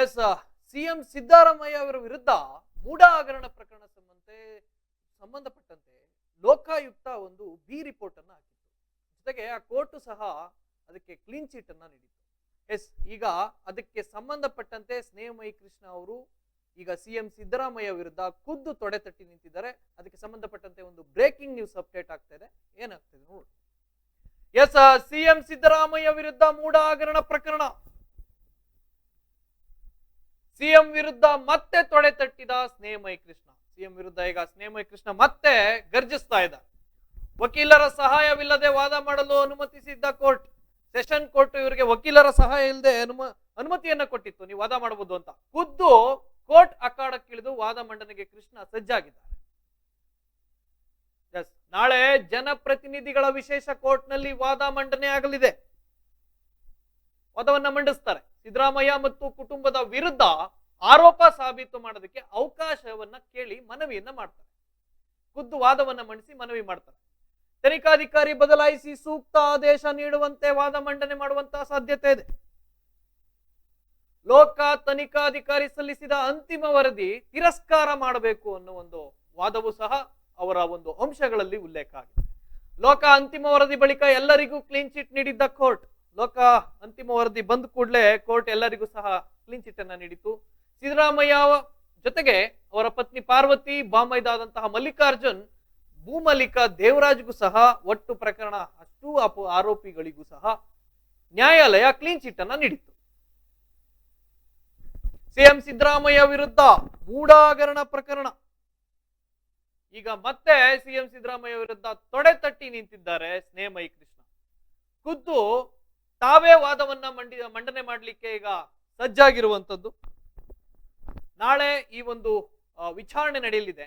S CM Siddaramaiah ಅವರ ವಿರುದ್ಧ ಮೂಢ ಹಗರಣ ಪ್ರಕರಣ ಸಂಬಂಧ ಸಂಬಂಧಪಟ್ಟಂತೆ ಲೋಕಾಯುಕ್ತ ಒಂದು ಬಿ ರಿಪೋರ್ಟ್ ಅನ್ನ ಹಾಕಿತ್ತು. ಜೊತೆಗೆ ಆ ಕೋರ್ಟ್ ಸಹ ಅದಕ್ಕೆ ಕ್ಲೀನ್ ಚೀಟ್ ಅನ್ನ ನೀಡಿತ್ತು. ಎಸ್, ಈಗ ಅದಕ್ಕೆ ಸಂಬಂಧಪಟ್ಟಂತೆ ಸ್ನೇಹಮಯಿ ಕೃಷ್ಣ ಅವರು ಈಗ ಸಿಎಂ ಸಿದ್ದರಾಮಯ್ಯ ವಿರುದ್ಧ ಖುದ್ದು ತೊಡೆ ತಟ್ಟಿ ನಿಂತಿದ್ದಾರೆ. ಅದಕ್ಕೆ ಸಂಬಂಧಪಟ್ಟಂತೆ ಒಂದು ಬ್ರೇಕಿಂಗ್ ನ್ಯೂಸ್ ಅಪ್ಡೇಟ್ ಆಗ್ತಾ ಇದೆ. ಏನಾಗ್ತದೆ ನೋಡಿ. ಎಸ್ ಸಿಎಂ ಸಿದ್ದರಾಮಯ್ಯ ವಿರುದ್ಧ ಮೂಢ ಹಗರಣ ಪ್ರಕರಣ. ಸಿಎಂ ವಿರುದ್ಧ ಮತ್ತೆ ತೊಡೆ ತಟ್ಟಿದ ಸ್ನೇಹಮಯ ಕೃಷ್ಣ. ಸಿಎಂ ವಿರುದ್ಧ ಈಗ ಸ್ನೇಹಮಯ ಕೃಷ್ಣ ಮತ್ತೆ ಗರ್ಜಿಸ್ತಾ ಇದ್ದ ವಕೀಲರ ಸಹಾಯವಿಲ್ಲದೆ ವಾದ ಮಾಡಲು ಅನುಮತಿಸಿದ್ದ ಕೋರ್ಟ್. ಸೆಷನ್ ಕೋರ್ಟ್ ಇವರಿಗೆ ವಕೀಲರ ಸಹಾಯ ಇಲ್ಲದೆ ಅನುಮ, ಅನುಮತಿಯನ್ನ ಕೊಟ್ಟಿತ್ತು. ನೀವು ವಾದ ಮಾಡಬಹುದು ಅಂತ. ಖುದ್ದು ಕೋರ್ಟ್ ಅಖಾಡಕ್ಕಿಳಿದು ವಾದ ಮಂಡನೆಗೆ ಕೃಷ್ಣ ಸಜ್ಜಾಗಿದ್ದಾರೆ. ನಾಳೆ ಜನಪ್ರತಿನಿಧಿಗಳ ವಿಶೇಷ ಕೋರ್ಟ್ನಲ್ಲಿ ವಾದ ಮಂಡನೆ ಆಗಲಿದೆ. ವಾದವನ್ನ ಮಂಡಿಸ್ತಾರೆ. ಸಿದ್ದರಾಮಯ್ಯ ಮತ್ತು ಕುಟುಂಬದ ವಿರುದ್ಧ ಆರೋಪ ಸಾಬೀತು ಮಾಡೋದಕ್ಕೆ ಅವಕಾಶವನ್ನ ಕೇಳಿ ಮನವಿಯನ್ನ ಮಾಡ್ತಾರೆ. ಖುದ್ದು ವಾದವನ್ನ ಮಂಡಿಸಿ ಮನವಿ ಮಾಡ್ತಾರೆ. ತನಿಖಾಧಿಕಾರಿ ಬದಲಾಯಿಸಿ ಸೂಕ್ತ ಆದೇಶ ನೀಡುವಂತೆ ವಾದ ಮಂಡನೆ ಮಾಡುವಂತಹ ಸಾಧ್ಯತೆ ಇದೆ. ಲೋಕ ತನಿಖಾಧಿಕಾರಿ ಸಲ್ಲಿಸಿದ ಅಂತಿಮ ವರದಿ ತಿರಸ್ಕಾರ ಮಾಡಬೇಕು ಅನ್ನೋ ಒಂದು ವಾದವು ಸಹ ಅವರ ಒಂದು ಅಂಶಗಳಲ್ಲಿ ಉಲ್ಲೇಖ ಆಗಿದೆ. ಲೋಕ ಅಂತಿಮ ವರದಿ ಬಳಿಕ ಎಲ್ಲರಿಗೂ ಕ್ಲೀನ್ ಚಿಟ್ ನೀಡಿದ್ದ ಕೋರ್ಟ್. ಲೋಕ ಅಂತಿಮ ವರದಿ ಬಂದ ಕೂಡಲೇ ಕೋರ್ಟ್ ಎಲ್ಲರಿಗೂ ಸಹ ಕ್ಲೀನ್ ಚಿಟ್ ಅನ್ನ ನೀಡಿತು ಸಿದ್ದರಾಮಯ್ಯ ಜೊತೆಗೆ ಅವರ ಪತ್ನಿ ಪಾರ್ವತಿ ಬಾಂಬೈದಾದಂತಹ ಮಲ್ಲಿಕಾರ್ಜುನ್, ಭೂಮಲಿಕ ದೇವರಾಜ್ಗೂ ಸಹ ಒಟ್ಟು ಪ್ರಕರಣ ಅಷ್ಟು ಅಪ ಆರೋಪಿಗಳಿಗೂ ಸಹ ನ್ಯಾಯಾಲಯ ಕ್ಲೀನ್ ಚಿಟ್ ಅನ್ನ ನೀಡಿತ್ತು. ಸಿಎಂ ಸಿದ್ದರಾಮಯ್ಯ ವಿರುದ್ಧ ಮೂಡಾಗರಣ ಪ್ರಕರಣ. ಈಗ ಮತ್ತೆ ಸಿಎಂ ಸಿದ್ದರಾಮಯ್ಯ ವಿರುದ್ಧ ತೊಡೆ ತಟ್ಟಿ ನಿಂತಿದ್ದಾರೆ ಸ್ನೇಹಮಯಿ ಕೃಷ್ಣ. ಖುದ್ದು ತಾವೇ ವಾದವನ್ನ ಮಂಡಿ, ಮಂಡನೆ ಮಾಡಲಿಕ್ಕೆ ಈಗ ಸಜ್ಜಾಗಿರುವಂಥದ್ದು ನಾಳೆ ಈ ಒಂದು ವಿಚಾರಣೆ ನಡೆಯಲಿದೆ.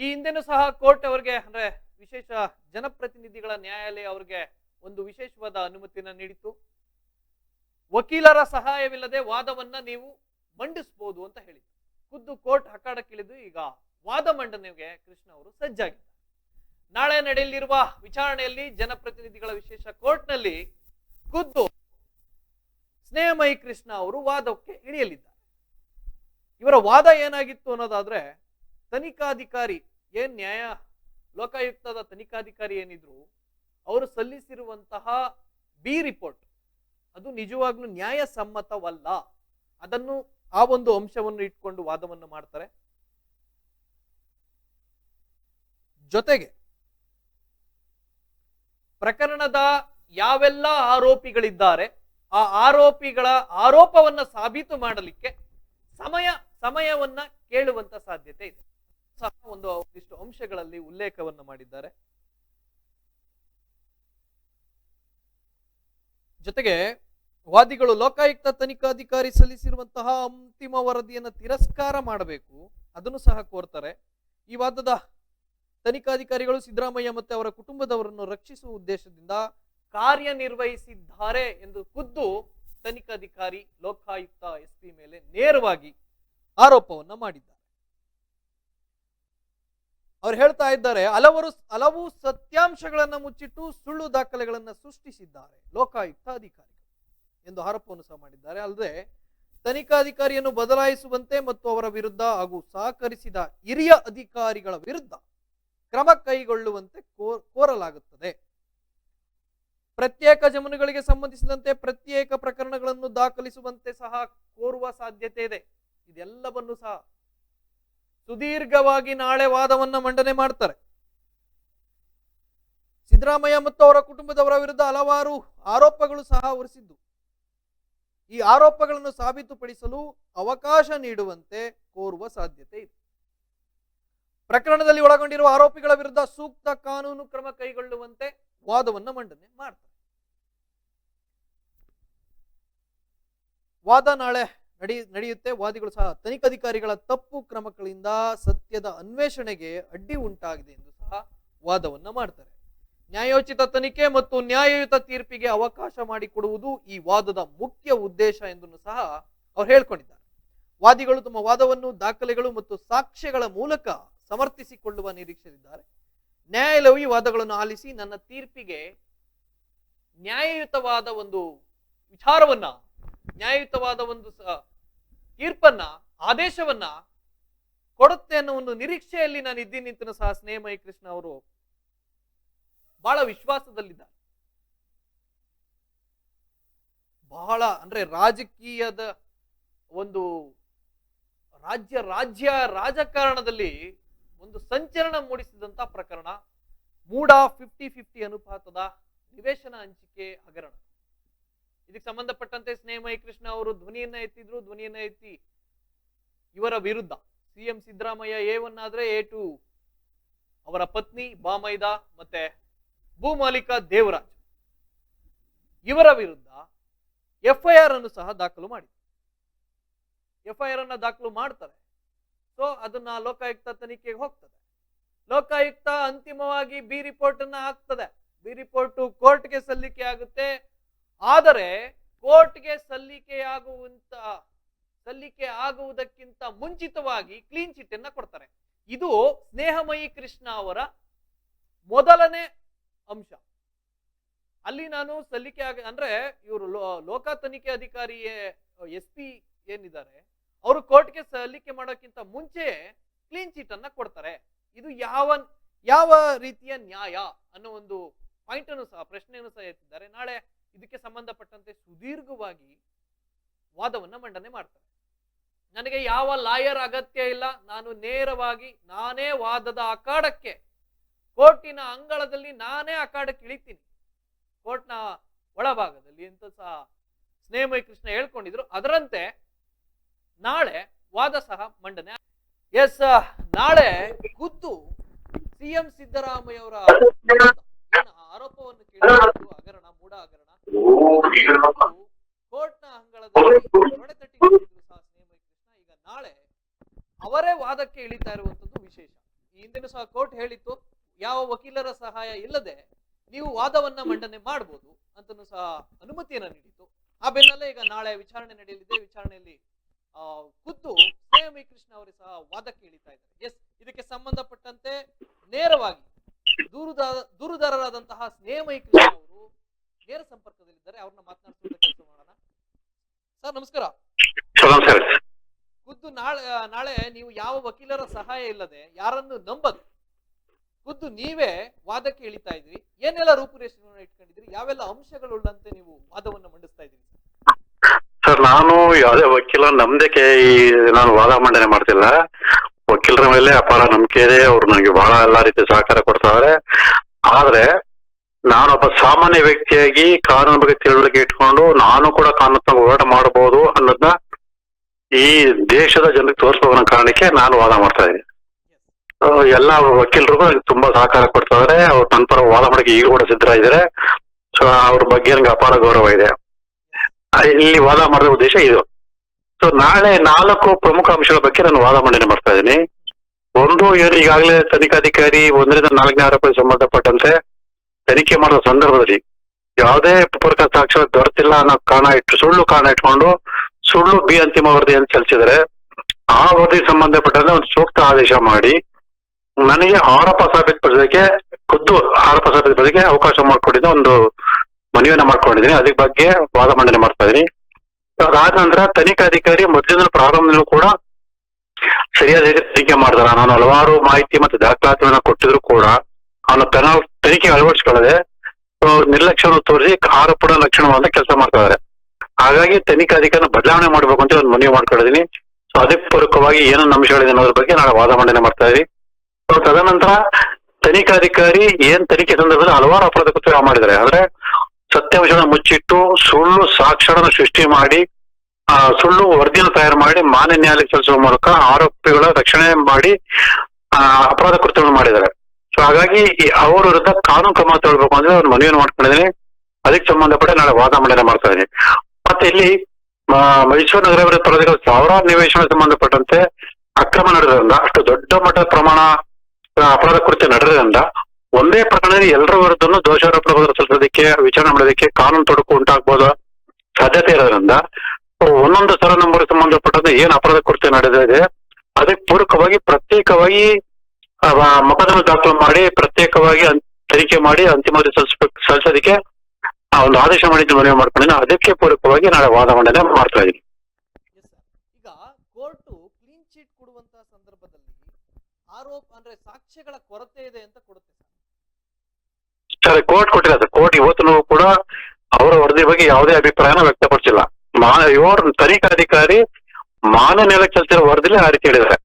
ಈ ಹಿಂದೆನೂ ಸಹ ಕೋರ್ಟ್ ಅವರಿಗೆ, ಅಂದ್ರೆ ವಿಶೇಷ ಜನಪ್ರತಿನಿಧಿಗಳ ನ್ಯಾಯಾಲಯ ಅವರಿಗೆ ಒಂದು ವಿಶೇಷವಾದ ಅನುಮತಿಯನ್ನ ನೀಡಿತ್ತು. ವಕೀಲರ ಸಹಾಯವಿಲ್ಲದೆ ವಾದವನ್ನ ನೀವು ಮಂಡಿಸಬಹುದು ಅಂತ ಹೇಳಿದ್ರು. ಖುದ್ದು ಕೋರ್ಟ್ ಹಕ್ಕಾಡಕ್ಕಿಳಿದು ಈಗ ವಾದ ಮಂಡನೆಗೆ ಕೃಷ್ಣ ಅವರು ಸಜ್ಜಾಗಿದ್ದಾರೆ. ನಾಳೆ ನಡೆಯಲಿರುವ ವಿಚಾರಣೆಯಲ್ಲಿ ಜನಪ್ರತಿನಿಧಿಗಳ ವಿಶೇಷ ಕೋರ್ಟ್ನಲ್ಲಿ ಖುದ್ದು ಸ್ನೇಹಮಯಿ ಕೃಷ್ಣ ಅವರು ವಾದಕ್ಕೆ ಇಳಿಯಲಿದ್ದಾರೆ. ಇವರ ವಾದ ಏನಾಗಿತ್ತು ಅನ್ನೋದಾದ್ರೆ, ತನಿಖಾಧಿಕಾರಿ, ಏನ್ ನ್ಯಾಯ, ಲೋಕಾಯುಕ್ತದ ತನಿಖಾಧಿಕಾರಿ ಏನಿದ್ರು, ಅವರು ಸಲ್ಲಿಸಿರುವಂತಹ ಬಿ ರಿಪೋರ್ಟ್, ಅದು ನಿಜವಾಗ್ಲೂ ನ್ಯಾಯಸಮ್ಮತವಲ್ಲ. ಅದನ್ನು ಆ ಒಂದು ಅಂಶವನ್ನು ಇಟ್ಕೊಂಡು ವಾದವನ್ನು ಮಾಡ್ತಾರೆ. ಜೊತೆಗೆ ಪ್ರಕರಣದ ಯಾವೆಲ್ಲ ಆರೋಪಿಗಳಿದ್ದಾರೆ, ಆ ಆರೋಪಿಗಳ ಆರೋಪವನ್ನ ಸಾಬೀತು ಮಾಡಲಿಕ್ಕೆ ಸಮಯ, ಸಮಯವನ್ನ ಕೇಳುವಂತ ಸಾಧ್ಯತೆ ಇದೆ. ಸಹ ಒಂದು ಒಂದಿಷ್ಟು ಅಂಶಗಳಲ್ಲಿ ಉಲ್ಲೇಖವನ್ನ ಮಾಡಿದ್ದಾರೆ. ಜೊತೆಗೆ ವಾದಿಗಳು ಲೋಕಾಯುಕ್ತ ತನಿಖಾಧಿಕಾರಿ ಸಲ್ಲಿಸಿರುವಂತಹ ಅಂತಿಮ ವರದಿಯನ್ನು ತಿರಸ್ಕಾರ ಮಾಡಬೇಕು, ಅದನ್ನು ಸಹ ಕೋರ್ತಾರೆ. ಈ ವಾದದ ತನಿಖಾಧಿಕಾರಿಗಳು ಸಿದ್ದರಾಮಯ್ಯ ಮತ್ತು ಅವರ ಕುಟುಂಬದವರನ್ನು ರಕ್ಷಿಸುವ ಉದ್ದೇಶದಿಂದ ಕಾರ್ಯನಿರ್ವಹಿಸಿದ್ದಾರೆ ಎಂದು ಖುದ್ದು ತನಿಖಾಧಿಕಾರಿ, ಲೋಕಾಯುಕ್ತ ಎಸ್ ಪಿ ಮೇಲೆ ನೇರವಾಗಿ ಆರೋಪವನ್ನು ಮಾಡಿದ್ದಾರೆ. ಅವ್ರು ಹೇಳ್ತಾ ಇದ್ದಾರೆ, ಹಲವರು ಹಲವು ಸತ್ಯಾಂಶಗಳನ್ನು ಮುಚ್ಚಿಟ್ಟು ಸುಳ್ಳು ದಾಖಲೆಗಳನ್ನು ಸೃಷ್ಟಿಸಿದ್ದಾರೆ ಲೋಕಾಯುಕ್ತ ಅಧಿಕಾರಿಗಳು ಎಂದು ಆರೋಪವನ್ನು ಸಹ ಮಾಡಿದ್ದಾರೆ. ಅಲ್ಲದೆ ತನಿಖಾಧಿಕಾರಿಯನ್ನು ಬದಲಾಯಿಸುವಂತೆ ಮತ್ತು ಅವರ ವಿರುದ್ಧ ಹಾಗೂ ಸಹಕರಿಸಿದ ಹಿರಿಯ ಅಧಿಕಾರಿಗಳ ವಿರುದ್ಧ ಕ್ರಮ ಕೈಗೊಳ್ಳುವಂತೆ ಕೋರಲಾಗುತ್ತದೆ. ಪ್ರತ್ಯೇಕ ಜಮೀನುಗಳಿಗೆ ಸಂಬಂಧಿಸಿದಂತೆ ಪ್ರತ್ಯೇಕ ಪ್ರಕರಣಗಳನ್ನು ದಾಖಲಿಸುವಂತೆ ಸಹ ಕೋರುವ ಸಾಧ್ಯತೆ ಇದೆ. ಇದೆಲ್ಲವನ್ನು ಸಹ ಸುದೀರ್ಘವಾಗಿ ನಾಳೆ ವಾದವನ್ನು ಮಂಡನೆ ಮಾಡ್ತಾರೆ. ಸಿದ್ದರಾಮಯ್ಯ ಮತ್ತು ಅವರ ಕುಟುಂಬದವರ ವಿರುದ್ಧ ಹಲವಾರು ಆರೋಪಗಳು ಸಹ ಹೊರಿಸಿದ್ದು. ಈ ಆರೋಪಗಳನ್ನು ಸಾಬೀತುಪಡಿಸಲು ಅವಕಾಶ ನೀಡುವಂತೆ ಕೋರುವ ಸಾಧ್ಯತೆ ಇದೆ. ಪ್ರಕರಣದಲ್ಲಿ ಒಳಗೊಂಡಿರುವ ಆರೋಪಿಗಳ ವಿರುದ್ಧ ಸೂಕ್ತ ಕಾನೂನು ಕ್ರಮ ಕೈಗೊಳ್ಳುವಂತೆ ವಾದವನ್ನು ಮಂಡನೆ ಮಾಡ್ತಾರೆ. ವಾದ ನಾಳೆ ನಡಿ, ನಡೆಯುತ್ತೆ. ವಾದಿಗಳು ಸಹ ತನಿಖಾಧಿಕಾರಿಗಳ ತಪ್ಪು ಕ್ರಮಗಳಿಂದ ಸತ್ಯದ ಅನ್ವೇಷಣೆಗೆ ಅಡ್ಡಿ ಉಂಟಾಗಿದೆ ಎಂದು ಸಹ ವಾದವನ್ನ ಮಾಡ್ತಾರೆ. ನ್ಯಾಯೋಚಿತ ತನಿಖೆ ಮತ್ತು ನ್ಯಾಯಯುತ ತೀರ್ಪಿಗೆ ಅವಕಾಶ ಮಾಡಿಕೊಡುವುದು ಈ ವಾದದ ಮುಖ್ಯ ಉದ್ದೇಶ ಎಂದನ್ನು ಸಹ ಅವ್ರು ಹೇಳ್ಕೊಂಡಿದ್ದಾರೆ. ವಾದಿಗಳು ತಮ್ಮ ವಾದವನ್ನು, ದಾಖಲೆಗಳು ಮತ್ತು ಸಾಕ್ಷ್ಯಗಳ ಮೂಲಕ ಸಮರ್ಥಿಸಿಕೊಳ್ಳುವ ನಿರೀಕ್ಷೆಯಿದ್ದಾರೆ ನ್ಯಾಯಾಲಯವು ಈ ವಾದಗಳನ್ನು ಆಲಿಸಿ ನನ್ನ ತೀರ್ಪಿಗೆ ನ್ಯಾಯಯುತವಾದ ಒಂದು ವಿಚಾರವನ್ನ, ನ್ಯಾಯಯುತವಾದ ಒಂದು ತೀರ್ಪನ್ನ, ಆದೇಶವನ್ನ ಕೊಡುತ್ತೆ ಅನ್ನೋ ಒಂದು ನಿರೀಕ್ಷೆಯಲ್ಲಿ ನಾನು ಇದ್ದೀನಿ ನಿಂತನ ಸಹ ಸ್ನೇಹಮಯ ಕೃಷ್ಣ ಅವರು ಬಹಳ ವಿಶ್ವಾಸದಲ್ಲಿದ್ದಾರೆ. ಬಹಳ ಅಂದ್ರೆ ರಾಜಕೀಯದ ಒಂದು ರಾಜ್ಯ ರಾಜ್ಯ ರಾಜಕಾರಣದಲ್ಲಿ ಒಂದು ಸಂಚಲನ ಮೂಡಿಸಿದಂತ ಪ್ರಕರಣ ಮೂಡ ಫಿಫ್ಟಿ ಫಿಫ್ಟಿ ಅನುಪಾತದ ನಿವೇಶನ ಹಂಚಿಕೆ ಹಗರಣ. ಇದಕ್ಕೆ ಸಂಬಂಧಪಟ್ಟಂತೆ ಸ್ನೇಹಮಯ ಕೃಷ್ಣ ಅವರು ಧ್ವನಿಯನ್ನ ಎತ್ತಿದ್ರು. ಧ್ವನಿಯನ್ನ ಎತ್ತಿ ಇವರ ವಿರುದ್ಧ ಸಿಎಂ ಸಿದ್ದರಾಮಯ್ಯ ಎ ಒನ್ ಆದ್ರೆ ಎ ಟು, ಅವರ ಪತ್ನಿ ಬಾಮೈದ ಮತ್ತೆ ಭೂಮಾಲಿಕ ದೇವರಾಜ್ ಇವರ ವಿರುದ್ಧ ಎಫ್ಐಆರ್ ಅನ್ನು ಸಹ ದಾಖಲು ಮಾಡಿದ್ರು. ಎಫ್ಐಆರ್ ಅನ್ನ ದಾಖಲು ಮಾಡ್ತಾರೆ. ಸೊ ಅದನ್ನ ಲೋಕಾಯುಕ್ತ ತನಿಖೆಗೆ ಹೋಗ್ತದೆ. ಲೋಕಾಯುಕ್ತ ಅಂತಿಮವಾಗಿ ಬಿ ರಿಪೋರ್ಟ್ ಅನ್ನ ಹಾಕ್ತದೆ. ಬಿ ರಿಪೋರ್ಟ್ ಕೋರ್ಟ್ಗೆ ಸಲ್ಲಿಕೆ ಆಗುತ್ತೆ. ಆದರೆ ಕೋರ್ಟ್ಗೆ ಸಲ್ಲಿಕೆಯಾಗುವಂತ ಸಲ್ಲಿಕೆ ಆಗುವುದಕ್ಕಿಂತ ಮುಂಚಿತವಾಗಿ ಕ್ಲೀನ್ ಚಿಟ್ ಅನ್ನ ಕೊಡ್ತಾರೆ. ಇದು ಸ್ನೇಹಮಯಿ ಕೃಷ್ಣ ಅವರ ಮೊದಲನೇ ಅಂಶ. ಅಲ್ಲಿ ನಾನು ಸಲ್ಲಿಕೆ ಆಗ, ಅಂದ್ರೆ ಇವರು ಲೋಕ ತನಿಖೆ ಅಧಿಕಾರಿಯೇ ಎಸ್ ಏನಿದ್ದಾರೆ ಅವರು ಕೋರ್ಟ್ಗೆ ಸಲ್ಲಿಕೆ ಮಾಡೋಕ್ಕಿಂತ ಮುಂಚೆ ಕ್ಲೀನ್ ಚೀಟ್ ಅನ್ನ ಕೊಡ್ತಾರೆ. ಇದು ಯಾವ ಯಾವ ರೀತಿಯ ನ್ಯಾಯ ಅನ್ನೋ ಒಂದು ಪಾಯಿಂಟ್ ಅನ್ನು ಸಹ, ಪ್ರಶ್ನೆಯನ್ನು ಸಹ ಎತ್ತಿದ್ದಾರೆ. ನಾಳೆ ಇದಕ್ಕೆ ಸಂಬಂಧಪಟ್ಟಂತೆ ಸುದೀರ್ಘವಾಗಿ ವಾದವನ್ನ ಮಂಡನೆ ಮಾಡ್ತಾರೆ. ನನಗೆ ಯಾವ ಲಾಯರ್ ಅಗತ್ಯ ಇಲ್ಲ. ನಾನು ನೇರವಾಗಿ ನಾನೇ ವಾದದ ಅಖಾಡಕ್ಕೆ, ಕೋರ್ಟಿನ ಅಂಗಳದಲ್ಲಿ ನಾನೇ ಅಖಾಡಕ್ಕೆ ಇಳಿತೀನಿ. ಕೋರ್ಟ್ನ ಒಳಭಾಗದಲ್ಲಿ ಅಂತ ಸಹ ಸ್ನೇಹಮಯ ಕೃಷ್ಣ ಹೇಳ್ಕೊಂಡಿದ್ರು. ಅದರಂತೆ ನಾಳೆ ವಾದ ಸಹ ಮಂಡನೆ ಎಸ್ ನಾಳೆ ಖುದ್ದು ಸಿಎಂ ಸಿದ್ದರಾಮಯ್ಯ ಅವರ ಆರೋಪವನ್ನು ಕೇಳಿದ್ರು ಹಗರಣ ಮೂಡ ಹಗರಣ? ಕೋರ್ಟ್ನ ಅಂಗಳದಲ್ಲಿ ಈಗ ನಾಳೆ ಅವರೇ ವಾದಕ್ಕೆ ಇಳಿತಾ ಇರುವಂತದ್ದು ವಿಶೇಷ. ಈ ಹಿಂದೆನೂ ಸಹ ಕೋರ್ಟ್ ಹೇಳಿತ್ತು, ಯಾವ ವಕೀಲರ ಸಹಾಯ ಇಲ್ಲದೆ ನೀವು ವಾದವನ್ನ ಮಂಡನೆ ಮಾಡಬಹುದು ಅಂತನೂ ಸಹ ಅನುಮತಿಯನ್ನ ನೀಡಿತ್ತು. ಆ ಬೆನ್ನಲ್ಲೇ ಈಗ ನಾಳೆ ವಿಚಾರಣೆ ನಡೆಯಲಿದೆ. ವಿಚಾರಣೆಯಲ್ಲಿ ಖುದ್ದು ಸ್ವಯಂ ಕೃಷ್ಣ ಅವರು ಸಹ ವಾದಕ್ಕೆ ಇಳಿತಾ ಇದ್ದಾರೆ. ಎಸ್ ಇದಕ್ಕೆ ಸಂಬಂಧಪಟ್ಟಂತೆ ನೇರವಾಗಿ ದೂರುದಾರ ದೂರುದಾರರಾದಂತಹ ಸ್ನೇಹಮಯಿ ಕೃಷ್ಣ ಅವರು ನೇರ ಸಂಪರ್ಕದಲ್ಲಿದ್ದಾರೆ. ಅವ್ರನ್ನ ಮಾತನಾಡಿಸುವಂತ ಕೆಲಸ ಮಾಡೋಣ. ಸರ್ ನಮಸ್ಕಾರ. ಖುದ್ದು ನಾಳೆ ನಾಳೆ ನೀವು ಯಾವ ವಕೀಲರ ಸಹಾಯ ಇಲ್ಲದೆ ಯಾರನ್ನು ನಂಬದು ಖುದ್ದು ನೀವೇ ವಾದಕ್ಕೆ ಇಳಿತಾ ಇದ್ರಿ. ಏನೆಲ್ಲ ರೂಪುರೇಷೆಯನ್ನು ಇಟ್ಕೊಂಡಿದ್ರಿ ಯಾವೆಲ್ಲ ಅಂಶಗಳುಳ್ಳಂತೆ ನೀವು ವಾದವನ್ನು ಮಂಡಿಸ್ತಾ ಇದ್ರಿ ಸರ್, ನಾನು ಯಾವುದೇ ವಕೀಲ ನಮ್ದಕ್ಕೆ ಈ ನಾನು ವಾದ ಮಂಡನೆ ಮಾಡ್ತಿಲ್ಲ. ವಕೀಲರ ಮೇಲೆ ಅಪಾರ ನಂಬಿಕೆ ಇದೆ. ಅವ್ರು ನನಗೆ ಬಹಳ ಎಲ್ಲಾ ರೀತಿ ಸಹಕಾರ ಕೊಡ್ತಾರೆ. ಆದ್ರೆ ನಾನೊಬ್ಬ ಸಾಮಾನ್ಯ ವ್ಯಕ್ತಿಯಾಗಿ ಕಾನೂನು ಬಗ್ಗೆ ತಿಳುವಳಿಕೆ ಇಟ್ಕೊಂಡು ನಾನು ಕೂಡ ಕಾನೂನು ಹೋರಾಟ ಮಾಡಬಹುದು ಅನ್ನೋದನ್ನ ಈ ದೇಶದ ಜನರಿಗೆ ತೋರಿಸಬಹುದ ಕಾರಣಕ್ಕೆ ನಾನು ವಾದ ಮಾಡ್ತಾ ಇದ್ದೀನಿ. ಎಲ್ಲ ವಕೀಲರಿಗೂ ತುಂಬಾ ಸಹಕಾರ ಕೊಡ್ತಾರೆ ಅವ್ರು ಪರ ವಾದ ಮಾಡಕ್ಕೆ ಈಗ ಕೂಡ ಸಿದ್ಧರಾಗಿದ್ದಾರೆ. ಸೊ ಅವ್ರ ಬಗ್ಗೆ ನನಗೆ ಅಪಾರ ಗೌರವ ಇದೆ. ಇಲ್ಲಿ ವಾದ ಮಾಡಿದ ಉದ್ದೇಶ ಇದು. ಸೊ ನಾಳೆ ನಾಲ್ಕು ಪ್ರಮುಖ ಅಂಶಗಳ ಬಗ್ಗೆ ನಾನು ವಾದ ಮಂಡನೆ ಮಾಡ್ತಾ ಇದ್ದೀನಿ. ಒಂದು, ಇವರು ಈಗಾಗಲೇ ತನಿಖಾಧಿಕಾರಿ ಒಂದರಿಂದ ನಾಲ್ಕನೇ ಆರೋಪಕ್ಕೆ ಸಂಬಂಧಪಟ್ಟಂತೆ ತನಿಖೆ ಮಾಡುವ ಸಂದರ್ಭದಲ್ಲಿ ಯಾವುದೇ ಪೂರಕ ಸಾಕ್ಷ್ಯ ದೊರೆತಿಲ್ಲ ಅನ್ನೋ ಕಾರಣ ಇಟ್ಟು, ಸುಳ್ಳು ಕಾರಣ ಇಟ್ಕೊಂಡು ಸುಳ್ಳು ಬಿ ಅಂತಿಮ ವರದಿ ಅಂತ ಸಲ್ಲಿಸಿದರೆ ಆ ವರದಿ ಸಂಬಂಧಪಟ್ಟಂತೆ ಒಂದು ಸೂಕ್ತ ಆದೇಶ ಮಾಡಿ ನನಗೆ ಆರೋಪ ಸಾಬೀತುಪಡಿಸೋದಕ್ಕೆ ಖುದ್ದು ಆರೋಪ ಸಾಬೀತುಪಡಿಸೋದಕ್ಕೆ ಅವಕಾಶ ಮಾಡಿಕೊಟ್ಟಿದ್ದ ಒಂದು ಮನವಿಯನ್ನ ಮಾಡ್ಕೊಂಡಿದ್ದೀನಿ. ಅದ್ರ ಬಗ್ಗೆ ವಾದ ಮಂಡನೆ ಮಾಡ್ತಾ ಇದೀನಿ ಅದಾದ ನಂತರ ತನಿಖಾಧಿಕಾರಿ ಮೊದಲಿನ ಪ್ರಾರಂಭದಲ್ಲೂ ಕೂಡ ಸರಿಯಾದ ರೀತಿ ತನಿಖೆ ಮಾಡಿದಾರ. ನಾನು ಹಲವಾರು ಮಾಹಿತಿ ಮತ್ತು ದಾಖಲಾತಿಗಳನ್ನ ಕೊಟ್ಟಿದ್ರು ಕೂಡ ಅವನ ತನ ತನಿಖೆ ಅಳವಡಿಸ್ಕೊಳ್ಳದೆ ನಿರ್ಲಕ್ಷ್ಯವನ್ನು ತೋರಿಸಿ ಆರೋಪದ ಲಕ್ಷಣವಾದ ಕೆಲಸ ಮಾಡ್ತಾ ಇದಾರೆ. ಹಾಗಾಗಿ ತನಿಖಾಧಿಕಾರಿನ ಬದಲಾವಣೆ ಮಾಡ್ಬೇಕು ಅಂತ ಒಂದು ಮನವಿ ಮಾಡ್ಕೊಂಡಿದ್ದೀನಿ. ಸೊ ಅದಕ್ಕೆ ಪೂರಕವಾಗಿ ಏನೇನು ಅಂಶಗಳಿದೆ ಅನ್ನೋದ್ರ ಬಗ್ಗೆ ನಾಳೆ ವಾದ ಮಂಡನೆ ಮಾಡ್ತಾ ಇದೀನಿ ಸೊ ತದನಂತರ ತನಿಖಾಧಿಕಾರಿ ಏನ್ ತನಿಖೆ ಸಂದರ್ಭದಲ್ಲಿ ಹಲವಾರು ಅಪರಾಧ ಕೃತ್ಯ ಮಾಡಿದ್ದಾರೆ. ಅಂದ್ರೆ ಸತ್ಯಾಂಶಗಳನ್ನ ಮುಚ್ಚಿಟ್ಟು ಸುಳ್ಳು ಸಾಕ್ಷ್ಯಗಳನ್ನು ಸೃಷ್ಟಿ ಮಾಡಿ, ಆ, ಸುಳ್ಳು ವರದಿಯನ್ನು ತಯಾರು ಮಾಡಿ, ಮಾನ್ಯ ನ್ಯಾಯಾಲಯ ಸಲ್ಲಿಸುವ ಮೂಲಕ ಆರೋಪಿಗಳ ರಕ್ಷಣೆ ಮಾಡಿ, ಆ, ಅಪರಾಧ ಕೃತ್ಯಗಳನ್ನು ಮಾಡಿದ್ದಾರೆ. ಸೊ ಹಾಗಾಗಿ ಅವ್ರ ವಿರುದ್ಧ ಕಾನೂನು ಕ್ರಮ ತಗೊಳ್ಬೇಕು ಅಂದ್ರೆ ಅವ್ರ ಮನವಿಯನ್ನು ಮಾಡ್ಕೊಂಡಿದ್ದೀನಿ. ಅದಕ್ಕೆ ಸಂಬಂಧಪಟ್ಟ ನಾಳೆ ವಾದ ಮಂಡನೆ ಮಾಡ್ತಾ ಇದ್ದೀನಿ. ಮತ್ತೆ ಇಲ್ಲಿ ಮೈಸೂರು ನಗರ ಪರಾಧಿಗಳ ಸಾವಿರಾರು ನಿವೇಶನ ಸಂಬಂಧಪಟ್ಟಂತೆ ಅಕ್ರಮ ನಡೆದ್ರಿಂದ ಅಷ್ಟು ದೊಡ್ಡ ಮಟ್ಟದ ಪ್ರಮಾಣ ಅಪರಾಧ ಕೃತ್ಯ ನಡೆದ್ರಿಂದ ಒಂದೇ ಪ್ರಕರಣದಲ್ಲಿ ಎಲ್ಲರ ವಿರುದ್ಧನೂ ದೋಷಾರೋಪಣೆ ಸಲ್ಲಿಸೋದಕ್ಕೆ ವಿಚಾರಣೆ ಮಾಡೋದಕ್ಕೆ ಕಾನೂನು ತೊಡಕು ಉಂಟಾಗಬಹುದು ಸಾಧ್ಯತೆ ಇರೋದ್ರಿಂದ. ಒಂದೊಂದು ಸರ ನಂಬರ್ ಸಂಬಂಧಪಟ್ಟಂತೆ ಏನ್ ಅಪರಾಧ ಕೃತ್ಯ ನಡೆದಿದೆ ಅದಕ್ಕೆ ಪೂರಕವಾಗಿ ಪ್ರತ್ಯೇಕವಾಗಿ ಮೊಕದ್ದಮೆ ದಾಖಲು ಮಾಡಿ, ಪ್ರತ್ಯೇಕವಾಗಿ ತನಿಖೆ ಮಾಡಿ, ಅಂತಿಮ ಸಲ್ಲಿಸೋದಕ್ಕೆ, ಆ, ಒಂದು ಆದೇಶ ಮಾಡಿದ್ದು ಮನವಿ ಮಾಡ್ಕೊಂಡಿದ್ದೀನಿ ಅದಕ್ಕೆ ಪೂರಕವಾಗಿ ನಾಳೆ ವಾದ ಮಂಡನೆ ಮಾಡ್ತಾ ಇದ್ದೀನಿ. ಈಗ ಸಂದರ್ಭದಲ್ಲಿ ಆರೋಪ ಸಾಕ್ಷ್ಯಗಳ ಕೊರತೆ ಇದೆ ಅಂತ ಕೊಡುತ್ತೆ. ಸರ್, ಕೋರ್ಟ್ ಕೊಟ್ಟಿಲ್ಲ ಸರ್. ಕೋರ್ಟ್ ಇವತ್ತು ಕೂಡ ಅವರ ವರದಿ ಬಗ್ಗೆ ಯಾವುದೇ ಅಭಿಪ್ರಾಯನ ವ್ಯಕ್ತಪಡಿಸಿಲ್ಲ. ಮಾ, ಇವರು ತನಿಖಾಧಿಕಾರಿ ಮಾನ್ಯ ನೆಲಕ್ಕೆ ಚಲ್ತಿರೋ ವರದಿಲಿ ಆ ರೀತಿ ಹೇಳಿದ್ದಾರೆ.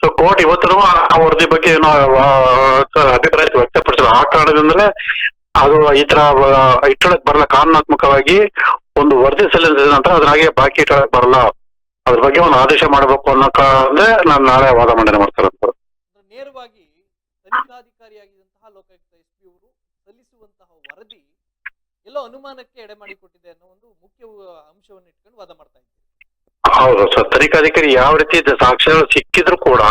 ಸೊ ಕೋರ್ಟ್ ಇವತ್ತು ಆ ವರದಿ ಬಗ್ಗೆ ಏನೋ ಅಭಿಪ್ರಾಯ ವ್ಯಕ್ತಪಡಿಸಿಲ್ಲ. ಆ ಕಾರಣದಿಂದಲೇ ಅದು ಈ ತರ ಇಟ್ಟಳಕ್ ಬರಲ್ಲ ಕಾನೂನಾತ್ಮಕವಾಗಿ ಒಂದು ವರದಿ ಸಲ್ಲಿಸಿದ ನಂತರ ಅದ್ರ ಹಾಗೆ ಬಾಕಿ ಇಟ್ಟಳಕ್ ಬರಲ್ಲ. ಅದ್ರ ಬಗ್ಗೆ ಒಂದು ಆದೇಶ ಮಾಡಬೇಕು ಅನ್ನೋ ಕಾರಣ ನಾನು ನಾಳೆ ವಾದ ಮಂಡನೆ ಮಾಡ್ತಾರೆ ನೇರವಾಗಿ ತನಿಖಾಧಿಕಾರಿಯಾಗಿದ್ದಂತಹ ಲೋಕಾಯುಕ್ತ ಎಸ್ ಪಿ ಅವರು ಸಲ್ಲಿಸುವಂತಹ ವರದಿ ಎಲ್ಲೋ ಅನುಮಾನಕ್ಕೆ ಎಡೆ ಮಾಡಿಕೊಟ್ಟಿದೆ ಅನ್ನೋ ಒಂದು ಮುಖ್ಯ ಅಂಶವನ್ನು ಇಟ್ಕೊಂಡು ವಾದ ಮಾಡ್ತಾ ಇದ್ದೀವಿ ಹೌದು ಸರ್. ತನಿಖಾಧಿಕಾರಿ ಯಾವ ರೀತಿ ಸಾಕ್ಷ್ಯಗಳು ಸಿಕ್ಕಿದ್ರು ಕೂಡ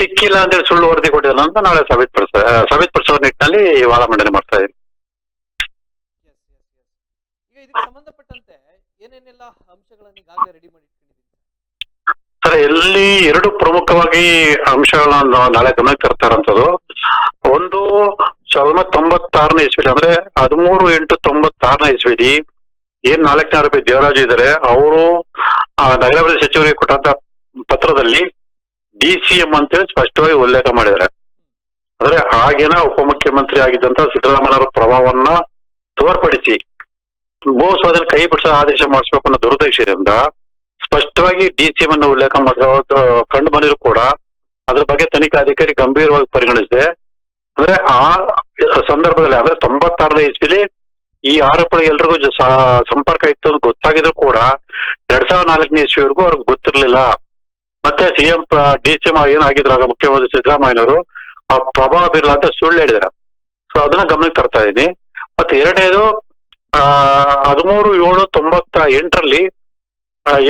ಸಿಕ್ಕಿಲ್ಲ ಅಂತೇಳಿ ಸುಳ್ಳು ವರದಿ ಕೊಟ್ಟಿದ್ದಾನೆ ಅಂತ ನಾಳೆ ಸಾಬೀತುಪಡಿಸ ಸಾಬೀತುಪಡಿಸೋ ನಿಟ್ಟಿನಲ್ಲಿ ವಾದ ಮಂಡನೆ ಮಾಡ್ತಾ ಇದ್ದೀನಿ ಈಗ ಇದಕ್ಕೆ ಸಂಬಂಧಪಟ್ಟಂತೆ ಏನೇನೆಲ್ಲ ಅಂಶಗಳನ್ನು ಈಗಾಗಲೇ ರೆಡಿ ಮಾಡಿ ಸರ್ ಎಲ್ಲಿ ಎರಡು ಪ್ರಮುಖವಾಗಿ ಅಂಶಗಳನ್ನ ನಾಳೆ ಗಮನಕ್ಕೆ ತರ್ತಾರಂಥದ್ದು ಒಂದು ಸಾವಿರದ ತೊಂಬತ್ತಾರನೇ ಇಸ್ವಿಲಿ, ಅಂದ್ರೆ ಹದಿಮೂರು ಎಂಟು ತೊಂಬತ್ತಾರನೇ ಇಸ್ವಿಲಿ, ಏನ್ ನಾಲ್ಕನೇ ಆರೋಪಿ ದೇವರಾಜು ಇದ್ದಾರೆ, ಅವರು ನಗರಾಭಿವೃದ್ಧಿ ಸಚಿವರಿಗೆ ಕೊಟ್ಟಂತ ಪತ್ರದಲ್ಲಿ ಡಿ ಸಿ ಎಂ ಅಂತೇಳಿ ಸ್ಪಷ್ಟವಾಗಿ ಉಲ್ಲೇಖ ಮಾಡಿದ್ದಾರೆ. ಅಂದ್ರೆ ಆಗಿನ ಉಪಮುಖ್ಯಮಂತ್ರಿ ಆಗಿದ್ದಂತ ಸಿದ್ದರಾಮಯ್ಯನವರ ಪ್ರಭಾವವನ್ನ ತೋರ್ಪಡಿಸಿ, ಭೂ ಸ್ವಾಧೀನ ಕೈ ಬಿಡಿಸೋ ಆದೇಶ ಮಾಡಿಸ್ಬೇಕು ಅನ್ನೋ ದುರುದ್ದೇಶದಿಂದ ಸ್ಪಷ್ಟವಾಗಿ ಡಿ ಸಿ ಎಂ ಅನ್ನು ಉಲ್ಲೇಖ ಮಾಡಿರೋದು ಕಂಡು ಬಂದಿದ್ರು ಕೂಡ ಅದ್ರ ಬಗ್ಗೆ ತನಿಖಾಧಿಕಾರಿ ಗಂಭೀರವಾಗಿ ಪರಿಗಣಿಸಿದೆ. ಅಂದ್ರೆ ಆ ಸಂದರ್ಭದಲ್ಲಿ ಅಂದ್ರೆ ತೊಂಬತ್ತಾರನೇ ಇಸ್ವಿಲಿ ಈ ಆರೋಪಗಳು ಎಲ್ರಿಗೂ ಸಂಪರ್ಕ ಇತ್ತು ಅಂತ ಗೊತ್ತಾಗಿದ್ರು ಕೂಡ ಎರಡ್ ಸಾವಿರದ ನಾಲ್ಕನೇ ಇಸ್ವಿವರೆಗೂ ಅವ್ರಿಗೆ ಗೊತ್ತಿರ್ಲಿಲ್ಲ. ಮತ್ತೆ ಸಿಎಂ ಡಿ ಸಿ ಎಂ ಏನಾಗಿದ್ರಾಗ ಮುಖ್ಯಮಂತ್ರಿ ಸಿದ್ದರಾಮಯ್ಯನವರು, ಆ ಪ್ರಭಾವ ಬೀರಲ್ಲ ಅಂತ ಸುಳ್ಳು ಹೇಳಿದಾರೆ. ಸೊ ಅದನ್ನ ಗಮನಕ್ಕೆ ತರ್ತಾ ಇದ್ದೀನಿ ಮತ್ತೆ ಎರಡನೇದು ಹದಿಮೂರು ಏಳು ತೊಂಬತ್ತ ಎಂಟರಲ್ಲಿ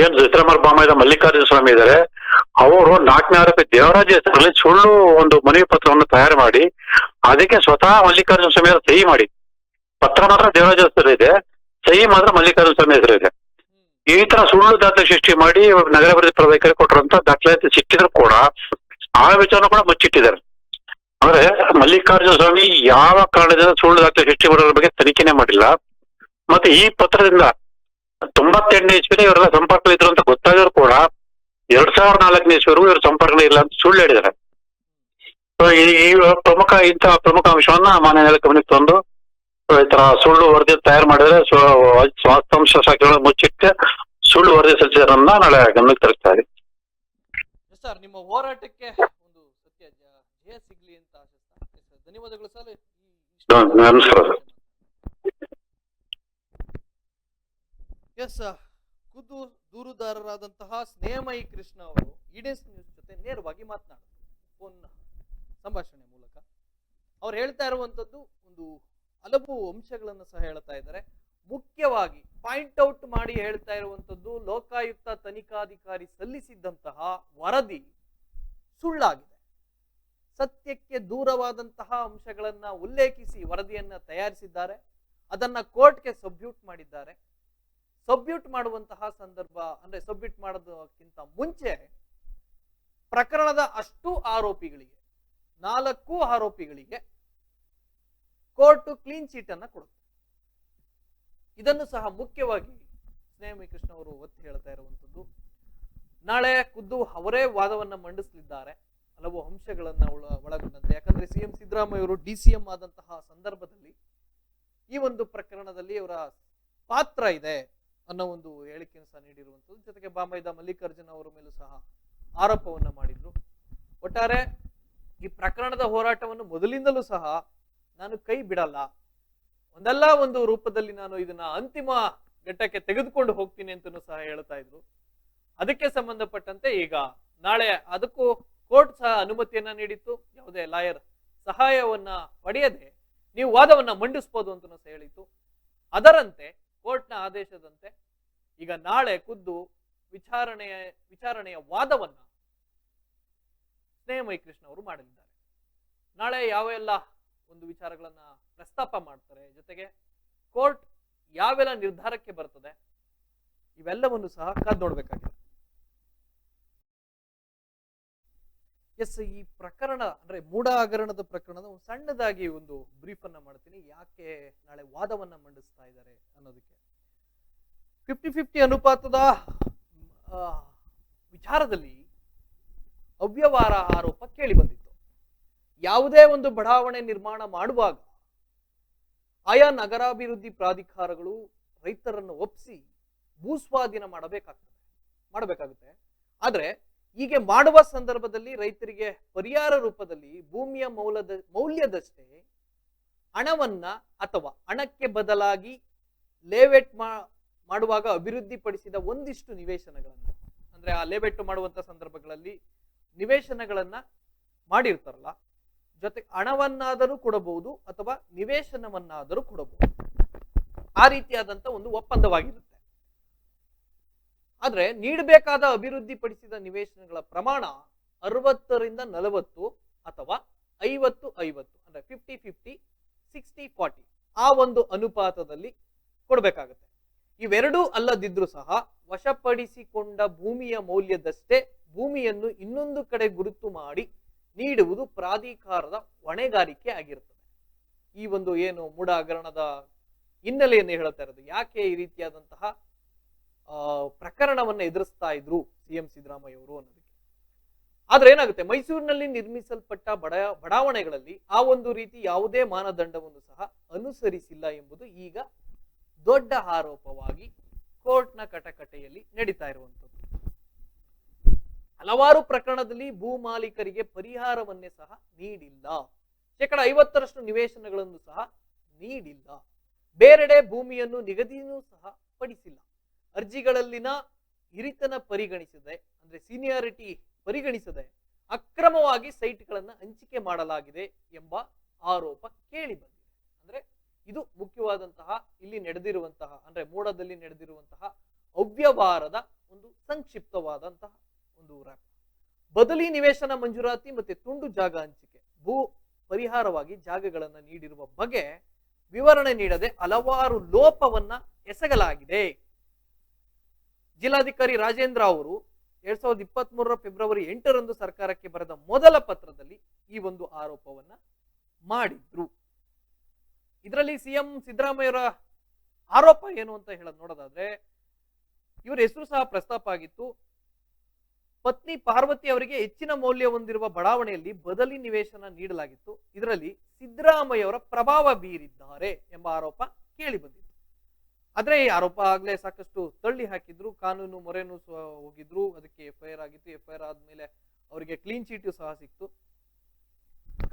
ಏನ್ ಸಿದ್ದರಾಮಯ್ಯ ಬಾಮಯ್ಯ ಮಲ್ಲಿಕಾರ್ಜುನ ಸ್ವಾಮಿ ಇದ್ದಾರೆ ಅವರು ನಾಲ್ಕನೇ ಆರೋಪಿ ದೇವರಾಜ ಹೆಸರಲ್ಲಿ ಸುಳ್ಳು ಒಂದು ಮನವಿ ಪತ್ರವನ್ನು ತಯಾರು ಮಾಡಿ, ಅದಕ್ಕೆ ಸ್ವತಃ ಮಲ್ಲಿಕಾರ್ಜುನ ಸ್ವಾಮಿ ಅವರು ಸಹಿ ಮಾಡಿ ಪತ್ರ ಮಾತ್ರ ದೇವರಾಜ ಹೆಸರು ಇದೆ, ಸಹಿ ಮಾತ್ರ ಮಲ್ಲಿಕಾರ್ಜುನ ಸ್ವಾಮಿ ಹೆಸರು ಇದೆ. ಈ ತರ ಸುಳ್ಳು ದಾಖಲೆ ಸೃಷ್ಟಿ ಮಾಡಿ ನಗರಾಭಿವೃದ್ಧಿ ಪ್ರಾಧಿಕಾರಿ ಕೊಟ್ಟಿರುವಂತ ದಾಖಲಾತಿ ಸಿಕ್ಕಿದ್ರು ಕೂಡ, ಆ ವಿಚಾರ ಕೂಡ ಮುಚ್ಚಿಟ್ಟಿದ್ದಾರೆ. ಅಂದ್ರೆ ಮಲ್ಲಿಕಾರ್ಜುನ ಸ್ವಾಮಿ ಯಾವ ಕಾರಣದಿಂದ ಸುಳ್ಳು ದಾಖಲೆ ಸೃಷ್ಟಿ ಮಾಡೋದ್ರ ಬಗ್ಗೆ ತನಿಖೆನೆ ಮಾಡಿಲ್ಲ. ಮತ್ತೆ ಈ ಪತ್ರದಿಂದ ತೊಂಬತ್ತೆಂಟನೇ ಇಸ್ವಿನ ಇವರೆಲ್ಲ ಸಂಪರ್ಕ ಇದ್ರು ಅಂತ ಗೊತ್ತಾದ್ರು ಕೂಡ ಎರಡ್ ಸಾವಿರದ ನಾಲ್ಕನೇ ಇಸ್ವಿವರೆಗೂ ಇವ್ರ ಸಂಪರ್ಕ ಇಲ್ಲ ಅಂತ ಸುಳ್ಳು ಹೇಳಿದ್ದಾರೆ. ಈ ಪ್ರಮುಖ ಇಂತಹ ಪ್ರಮುಖ ಅಂಶವನ್ನ ಮಾನ್ಯ ಗಮನಕ್ಕೆ ತಂದು ಈ ತರ ಸುಳ್ಳು ವರದಿ ತಯಾರು ಮಾಡಿದ್ರೆ ಸ್ವ- ಸ್ವಾಸ್ಥಾಂಶ ಶಾಖೆಗಳನ್ನು ಮುಚ್ಚಿಟ್ಟು ಸುಳ್ಳು ವರದಿ ಸಲ್ಲಿಸಿದ್ರನ್ನ ನಾಳೆ ಗಮನಕ್ಕೆ ತರ್ತಾ ಇದೆ ಸರ್ ನಿಮ್ಮ ಹೋರಾಟಕ್ಕೆ ಒಂದು ಸತ್ಯ ಜಯ ಸಿಗ್ಲಿ ಅಂತ ಧನ್ಯವಾದಗಳು ಸರ್. ನಮಸ್ಕಾರ ಸರ್. ಎಸ್ ಖುದ್ದು ದೂರುದಾರರಾದಂತಹ ಸ್ನೇಹಮಯಿ ಕೃಷ್ಣ ಅವರು ಈಡೆನ್ಸ್ ನ್ಯೂಸ್ ಜೊತೆ ನೇರವಾಗಿ ಮಾತನಾಡಿದ್ರು ಫೋನ್ ಸಂಭಾಷಣೆ ಮೂಲಕ. ಅವ್ರು ಹೇಳ್ತಾ ಇರುವಂತದ್ದು ಒಂದು ಹಲವು ಅಂಶಗಳನ್ನು ಸಹ ಹೇಳ್ತಾ ಇದ್ದಾರೆ. ಮುಖ್ಯವಾಗಿ ಪಾಯಿಂಟ್ ಔಟ್ ಮಾಡಿ ಹೇಳ್ತಾ ಇರುವಂತದ್ದು ಲೋಕಾಯುಕ್ತ ತನಿಖಾಧಿಕಾರಿ ಸಲ್ಲಿಸಿದ್ದಂತಹ ವರದಿ ಸುಳ್ಳಾಗಿದೆ. ಸತ್ಯಕ್ಕೆ ದೂರವಾದಂತಹ ಅಂಶಗಳನ್ನ ಉಲ್ಲೇಖಿಸಿ ವರದಿಯನ್ನ ತಯಾರಿಸಿದ್ದಾರೆ. ಅದನ್ನ ಕೋರ್ಟ್ಗೆ ಸಬ್ಯೂಟ್ ಮಾಡಿದ್ದಾರೆ. ಸಬ್ಯೂಟ್ ಮಾಡುವಂತಹ ಸಂದರ್ಭ, ಅಂದ್ರೆ ಸಬ್ಮಿಟ್ ಮಾಡೋದಕ್ಕಿಂತ ಮುಂಚೆ ಪ್ರಕರಣದ ಅಷ್ಟು ಆರೋಪಿಗಳಿಗೆ, ನಾಲ್ಕು ಆರೋಪಿಗಳಿಗೆ ಕೋರ್ಟ್ ಕ್ಲೀನ್ ಚೀಟ್ ಅನ್ನ ಕೊಡುತ್ತೆ. ಇದನ್ನು ಸಹ ಮುಖ್ಯವಾಗಿ ಸ್ನೇಹಮಿ ಕೃಷ್ಣ ಅವರು ಒತ್ತಿ ಹೇಳ್ತಾ ಇರುವಂತದ್ದು ನಾಳೆ ಖುದ್ದು ಅವರೇ ವಾದವನ್ನ ಮಂಡಿಸಲಿದ್ದಾರೆ. ಹಲವು ಅಂಶಗಳನ್ನ ಒಳ, ಒಳಗೊಂಡಂತೆ. ಯಾಕಂದ್ರೆ ಸಿಎಂ ಸಿದ್ದರಾಮಯ್ಯ ಅವರು ಡಿ ಸಿ ಎಂ ಆದಂತಹ ಸಂದರ್ಭದಲ್ಲಿ ಈ ಒಂದು ಪ್ರಕರಣದಲ್ಲಿ ಅವರ ಪಾತ್ರ ಇದೆ. ಅನ್ನೋ ಒಂದು ಹೇಳಿಕೆಯನ್ನು ಸಹ ನೀಡಿರುವಂಥದ್ದು. ಜೊತೆಗೆ ಬಾಮೈದ ಮಲ್ಲಿಕಾರ್ಜುನ ಅವರ ಮೇಲೂ ಸಹ ಆರೋಪವನ್ನು ಮಾಡಿದ್ರು. ಒಟ್ಟಾರೆ ಈ ಪ್ರಕರಣದ ಹೋರಾಟವನ್ನು ಮೊದಲಿಂದಲೂ ಸಹ ನಾನು ಕೈ ಬಿಡಲ್ಲ. ಒಂದಲ್ಲ ಒಂದು ರೂಪದಲ್ಲಿ ನಾನು ಇದನ್ನ ಅಂತಿಮ ಘಟ್ಟಕ್ಕೆ ತೆಗೆದುಕೊಂಡು ಹೋಗ್ತೀನಿ ಅಂತಲೂ ಸಹ ಹೇಳ್ತಾ ಇದ್ರು. ಅದಕ್ಕೆ ಸಂಬಂಧಪಟ್ಟಂತೆ ಈಗ ನಾಳೆ ಅದಕ್ಕೂ ಕೋರ್ಟ್ ಸಹ ಅನುಮತಿಯನ್ನ ನೀಡಿತ್ತು. ಯಾವುದೇ ಲಾಯರ್ ಸಹಾಯವನ್ನ ಪಡೆಯದೆ ನೀವು ವಾದವನ್ನ ಮಂಡಿಸ್ಬೋದು ಅಂತ ಸಹ ಹೇಳಿತ್ತು. ಅದರಂತೆ ಕೋರ್ಟ್ನ ಆದೇಶದಂತೆ ಈಗ ನಾಳೆ ಖುದ್ದು ವಿಚಾರಣೆಯ ವಿಚಾರಣೆಯ ವಾದವನ್ನು ಸ್ನೇಹಮಯಿ ಕೃಷ್ಣ ಅವರು ಮಾಡಲಿದ್ದಾರೆ ನಾಳೆ ಯಾವೆಲ್ಲ ಒಂದು ವಿಚಾರಗಳನ್ನ ಪ್ರಸ್ತಾಪ ಮಾಡ್ತಾರೆ, ಜೊತೆಗೆ ಕೋರ್ಟ್ ಯಾವೆಲ್ಲ ನಿರ್ಧಾರಕ್ಕೆ ಬರ್ತದೆ, ಇವೆಲ್ಲವನ್ನು ಸಹ ಕಾದ್ ನೋಡಬೇಕಾಗಿದೆ. ಎಸ್, ಈ ಪ್ರಕರಣ, ಅಂದ್ರೆ ಮೂಢ ಹಗರಣದ ಪ್ರಕರಣದ ಸಣ್ಣದಾಗಿ ಒಂದು ಬ್ರೀಫ್ ಅನ್ನ ಮಾಡ್ತೀನಿ. ಯಾಕೆ ನಾಳೆ ವಾದವನ್ನ ಮಂಡಿಸ್ತಾ ಇದ್ದಾರೆ ಅನ್ನೋದಕ್ಕೆ. ಫಿಫ್ಟಿ ಫಿಫ್ಟಿ ಅನುಪಾತದ ವಿಚಾರದಲ್ಲಿ ಅವ್ಯವಹಾರ ಆರೋಪ ಕೇಳಿ ಬಂದಿತ್ತು. ಯಾವುದೇ ಒಂದು ಬಡಾವಣೆ ನಿರ್ಮಾಣ ಮಾಡುವಾಗ ಆಯಾ ನಗರಾಭಿವೃದ್ಧಿ ಪ್ರಾಧಿಕಾರಗಳು ರೈತರನ್ನು ಒಪ್ಪಿಸಿ ಭೂಸ್ವಾಧೀನ ಮಾಡಬೇಕಾಗ್ತದೆ, ಮಾಡಬೇಕಾಗುತ್ತೆ. ಆದರೆ ಹೀಗೆ ಮಾಡುವ ಸಂದರ್ಭದಲ್ಲಿ ರೈತರಿಗೆ ಪರಿಹಾರ ರೂಪದಲ್ಲಿ ಭೂಮಿಯ ಮೌಲ್ಯದ ಮೌಲ್ಯದಷ್ಟೇ ಹಣವನ್ನ ಅಥವಾ ಹಣಕ್ಕೆ ಬದಲಾಗಿ ಲೇವೆಟ್ ಮಾಡುವಾಗ ಅಭಿವೃದ್ಧಿಪಡಿಸಿದ ಒಂದಿಷ್ಟು ನಿವೇಶನಗಳನ್ನು, ಅಂದ್ರೆ ಆ ಲೇಬೆಟ್ಟು ಮಾಡುವಂತ ಸಂದರ್ಭಗಳಲ್ಲಿ ನಿವೇಶನಗಳನ್ನ ಮಾಡಿರ್ತಾರಲ್ಲ ಜೊತೆಗೆ ಹಣವನ್ನಾದರೂ ಕೊಡಬಹುದು ಅಥವಾ ನಿವೇಶನವನ್ನಾದರೂ ಕೊಡಬಹುದು. ಆ ರೀತಿಯಾದಂತ ಒಂದು ಒಪ್ಪಂದವಾಗಿರುತ್ತೆ. ಆದರೆ ನೀಡಬೇಕಾದ ಅಭಿವೃದ್ಧಿಪಡಿಸಿದ ನಿವೇಶನಗಳ ಪ್ರಮಾಣ ಅರವತ್ತರಿಂದ ನಲವತ್ತು ಅಥವಾ ಐವತ್ತು ಐವತ್ತು, ಅಂದ್ರೆ ಫಿಫ್ಟಿ ಫಿಫ್ಟಿ ಸಿಕ್ಸ್ಟಿ ಫಾರ್ಟಿ ಆ ಒಂದು ಅನುಪಾತದಲ್ಲಿ ಕೊಡಬೇಕಾಗುತ್ತೆ. ಇವೆರಡೂ ಅಲ್ಲದಿದ್ರೂ ಸಹ ವಶಪಡಿಸಿಕೊಂಡ ಭೂಮಿಯ ಮೌಲ್ಯದಷ್ಟೇ ಭೂಮಿಯನ್ನು ಇನ್ನೊಂದು ಕಡೆ ಗುರುತು ಮಾಡಿ ನೀಡುವುದು ಪ್ರಾಧಿಕಾರದ ಹೊಣೆಗಾರಿಕೆ ಆಗಿರುತ್ತದೆ. ಈ ಒಂದು ಏನು ಮೂಢ ಹಗರಣದ ಹಿನ್ನೆಲೆಯನ್ನು ಹೇಳ್ತಾ ಇರೋದು, ಯಾಕೆ ಈ ರೀತಿಯಾದಂತಹ ಪ್ರಕರಣವನ್ನು ಎದುರಿಸ್ತಾ ಇದ್ರು ಸಿಎಂ ಸಿದ್ದರಾಮಯ್ಯ ಅವರು ಅನ್ನೋದಕ್ಕೆ? ಆದ್ರೆ ಏನಾಗುತ್ತೆ, ಮೈಸೂರಿನಲ್ಲಿ ನಿರ್ಮಿಸಲ್ಪಟ್ಟ ಬಡ, ಬಡಾವಣೆಗಳಲ್ಲಿ ಆ ಒಂದು ರೀತಿ ಯಾವುದೇ ಮಾನದಂಡವನ್ನು ಸಹ ಅನುಸರಿಸಿಲ್ಲ ಎಂಬುದು ಈಗ ದೊಡ್ಡ ಆರೋಪವಾಗಿ ಕೋರ್ಟ್ನ ಕಟಕಟೆಯಲ್ಲಿ ನಡೀತಾ ಇರುವಂತದ್ದು ಹಲವಾರು ಪ್ರಕರಣದಲ್ಲಿ ಭೂ ಮಾಲೀಕರಿಗೆ ಪರಿಹಾರವನ್ನೇ ಸಹ ನೀಡಿಲ್ಲ. ಶೇಕಡ ಐವತ್ತರಷ್ಟು ನಿವೇಶನಗಳನ್ನು ಸಹ ನೀಡಿಲ್ಲ. ಬೇರೆಡೆ ಭೂಮಿಯನ್ನು ನಿಗದಿಯೂ ಸಹ ಪಡಿಸಿಲ್ಲ. ಅರ್ಜಿಗಳಲ್ಲಿನ ಹಿರಿತನ ಪರಿಗಣಿಸದೆ, ಅಂದ್ರೆ ಸೀನಿಯಾರಿಟಿ ಪರಿಗಣಿಸದೆ ಅಕ್ರಮವಾಗಿ ಸೈಟ್ಗಳನ್ನು ಹಂಚಿಕೆ ಮಾಡಲಾಗಿದೆ ಎಂಬ ಆರೋಪ ಕೇಳಿ ಬಂದಿದೆ. ಅಂದ್ರೆ ಇದು ಮುಖ್ಯವಾದಂತಹ ಇಲ್ಲಿ ನಡೆದಿರುವಂತಹ, ಅಂದ್ರೆ ಮೂಡದಲ್ಲಿ ನಡೆದಿರುವಂತಹ ಅವ್ಯವಹಾರದ ಒಂದು ಸಂಕ್ಷಿಪ್ತವಾದಂತಹ ಒಂದು ರ್ಯಾಪ್. ಬದಲಿ ನಿವೇಶನ ಮಂಜೂರಾತಿ ಮತ್ತೆ ತುಂಡು ಜಾಗ ಹಂಚಿಕೆ, ಭೂ ಪರಿಹಾರವಾಗಿ ಜಾಗಗಳನ್ನು ನೀಡಿರುವ ಬಗ್ಗೆ ವಿವರಣೆ ನೀಡದೆ ಹಲವಾರು ಲೋಪವನ್ನ ಎಸಗಲಾಗಿದೆ. ಜಿಲ್ಲಾಧಿಕಾರಿ ರಾಜೇಂದ್ರ ಅವರು ಎರಡ್ ಸಾವಿರದ ಇಪ್ಪತ್ತ್ ಮೂರರ ಫೆಬ್ರವರಿ ಎಂಟರಂದು ಸರ್ಕಾರಕ್ಕೆ ಬರೆದ ಮೊದಲ ಪತ್ರದಲ್ಲಿ ಈ ಒಂದು ಆರೋಪವನ್ನ ಮಾಡಿದ್ರು. ಇದರಲ್ಲಿ ಸಿಎಂ ಸಿದ್ದರಾಮಯ್ಯರ ಆರೋಪ ಏನು ಅಂತ ಹೇಳೋದು ನೋಡೋದಾದ್ರೆ, ಇವರ ಹೆಸರು ಸಹ ಪ್ರಸ್ತಾಪ ಆಗಿತ್ತು. ಪತ್ನಿ ಪಾರ್ವತಿ ಅವರಿಗೆ ಹೆಚ್ಚಿನ ಮೌಲ್ಯ ಹೊಂದಿರುವ ಬಡಾವಣೆಯಲ್ಲಿ ಬದಲಿ ನಿವೇಶನ ನೀಡಲಾಗಿತ್ತು. ಇದರಲ್ಲಿ ಸಿದ್ದರಾಮಯ್ಯ ಅವರ ಪ್ರಭಾವ ಬೀರಿದ್ದಾರೆ ಎಂಬ ಆರೋಪ ಕೇಳಿ ಬಂದಿತ್ತು. ಆದ್ರೆ ಈ ಆರೋಪ ಆಗ್ಲೇ ಸಾಕಷ್ಟು ತಳ್ಳಿ ಹಾಕಿದ್ರು, ಕಾನೂನು ಮೊರೆನೂ ಹೋಗಿದ್ರು, ಅದಕ್ಕೆ ಎಫ್ ಐ ಆರ್ ಆಗಿತ್ತು. ಎಫ್ ಐ ಆರ್ ಆದ್ಮೇಲೆ ಅವರಿಗೆ ಕ್ಲೀನ್ ಚೀಟು ಸಹ ಸಿಕ್ತು.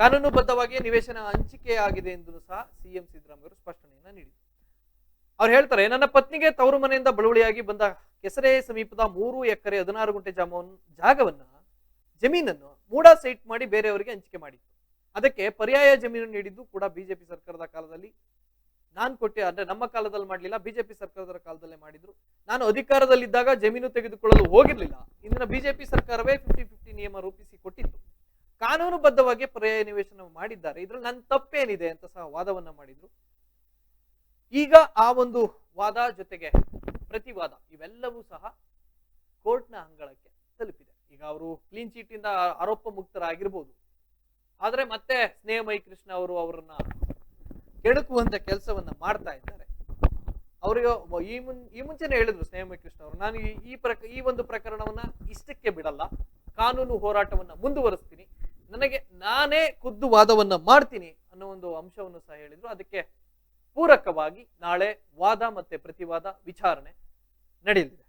ಕಾನೂನುಬದ್ಧವಾಗಿ ನಿವೇಶನ ಹಂಚಿಕೆ ಆಗಿದೆ ಎಂದು ಸಹ ಸಿಎಂ ಸಿದ್ದರಾಮಯ್ಯ ಅವರು ಸ್ಪಷ್ಟನೆಯನ್ನ ನೀಡಿದರು. ಅವ್ರು ಹೇಳ್ತಾರೆ, ನನ್ನ ಪತ್ನಿಗೆ ತವರು ಮನೆಯಿಂದ ಬಳುವಳಿಯಾಗಿ ಬಂದ ಕೆಸರೆ ಸಮೀಪದ ಮೂರು ಎಕರೆ ಹದಿನಾರು ಗುಂಟೆ ಜಾಮವನ್, ಜಾಗವನ್ನ ಜಮೀನನ್ನು ಮೂಡ ಸೈಟ್ ಮಾಡಿ ಬೇರೆಯವರಿಗೆ ಹಂಚಿಕೆ ಮಾಡಿತ್ತು. ಅದಕ್ಕೆ ಪರ್ಯಾಯ ಜಮೀನು ನೀಡಿದ್ದು ಕೂಡ ಬಿಜೆಪಿ ಸರ್ಕಾರದ ಕಾಲದಲ್ಲಿ. ನಾನು ಕೊಟ್ಟೆ, ಅಂದ್ರೆ ನಮ್ಮ ಕಾಲದಲ್ಲಿ ಮಾಡಲಿಲ್ಲ, ಬಿಜೆಪಿ ಸರ್ಕಾರದ ಕಾಲದಲ್ಲೇ ಮಾಡಿದ್ರು. ನಾನು ಅಧಿಕಾರದಲ್ಲಿದ್ದಾಗ ಜಮೀನು ತೆಗೆದುಕೊಳ್ಳಲು ಹೋಗಿರ್ಲಿಲ್ಲ. ಇಂದಿನ ಬಿಜೆಪಿ ಸರ್ಕಾರವೇ ಫಿಫ್ಟಿ ಫಿಫ್ಟಿ ನಿಯಮ ರೂಪಿಸಿ ಕೊಟ್ಟಿತ್ತು. ಕಾನೂನುಬದ್ಧವಾಗಿ ಪರ್ಯಾಯ ಮಾಡಿದ್ದಾರೆ. ಇದ್ರಲ್ಲಿ ನನ್ನ ತಪ್ಪೇನಿದೆ ಅಂತ ಸಹ ವಾದವನ್ನ ಮಾಡಿದ್ರು. ಈಗ ಆ ಒಂದು ವಾದ ಜೊತೆಗೆ ಪ್ರತಿವಾದ ಇವೆಲ್ಲವೂ ಸಹ ಕೋರ್ಟ್ನ ಅಂಗಳಕ್ಕೆ ತಲುಪಿದೆ. ಈಗ ಅವರು ಕ್ಲೀನ್ ಚೀಟ್ ಇಂದ ಆರೋಪ ಮುಕ್ತರಾಗಿರ್ಬೋದು. ಆದ್ರೆ ಮತ್ತೆ ಸ್ನೇಹಮಯಿ ಕೃಷ್ಣ ಅವರು ಅವರನ್ನ ಕೆಣಕುವಂತ ಕೆಲಸವನ್ನ ಮಾಡ್ತಾ ಇದ್ದಾರೆ. ಅವರಿಗೆ ಈ ಮುನ್, ಈ ಮುಂಚೆನೆ ಹೇಳಿದ್ರು ಸ್ನೇಹಮಯಿ ಕೃಷ್ಣ ಅವರು, ನಾನು ಈ ಪ್ರಕ, ಈ ಒಂದು ಪ್ರಕರಣವನ್ನ ಇಷ್ಟಕ್ಕೆ ಬಿಡಲ್ಲ. ಕಾನೂನು ಹೋರಾಟವನ್ನ ಮುಂದುವರಿಸ್ತೀನಿ. ನನಗೆ ನಾನೇ ಖುದ್ದು ವಾದವನ್ನು ಮಾಡ್ತೀನಿ ಅನ್ನೋ ಒಂದು ಅಂಶವನ್ನು ಸಹ ಹೇಳಿದ್ರು. ಅದಕ್ಕೆ ಪೂರಕವಾಗಿ ನಾಳೆ ವಾದ ಮತ್ತೆ ಪ್ರತಿವಾದ ವಿಚಾರಣೆ ನಡೆಯಲಿದೆ.